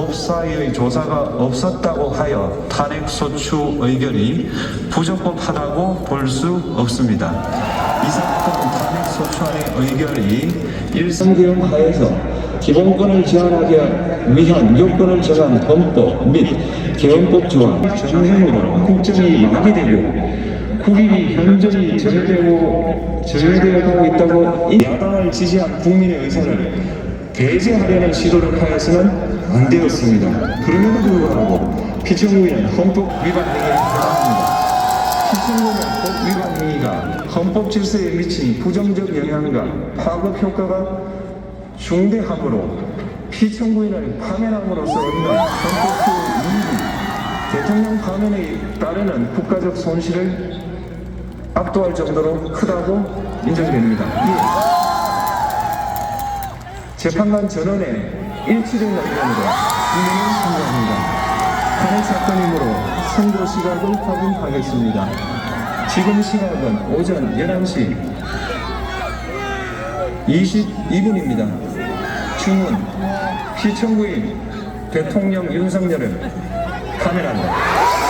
법사위의 조사가 없었다고 하여 탄핵 소추 의결이 부적법하다고 볼 수 없습니다. 이 사건 탄핵 소추안의 의결이 일상계엄 하에서 기본권을 제한하기 위한 요건을 정한 헌법 및 계엄법 조항 정행으로 국정이 마비되고 국익이 현저히 저해되고 저해되어 가고 있다고 이 야당을 지지한 국민의 의사를 배제하려는 시도를 하여서는 안 되었습니다. 그럼에도 불구하고 피청구인은 헌법 위반 행위를 저합니다. 피청구는 법 위반 행위가 헌법 질서에 미친 부정적 영향과 파급 효과가 중대하므로 피청구인을 파면함으로써 얻는 헌법적 이익이 대통령 파면에 따르는 국가적 손실을 압도할 정도로 크다고 인정됩니다. 이에 재판관 전원의 일치된 의견으로 국민을 선고합니다. 탄핵 사건이므로 선고 시각을 확인하겠습니다. 지금 시각은 오전 11시 22분입니다. 주문 피청구인 대통령 윤석열을 카메라입니다.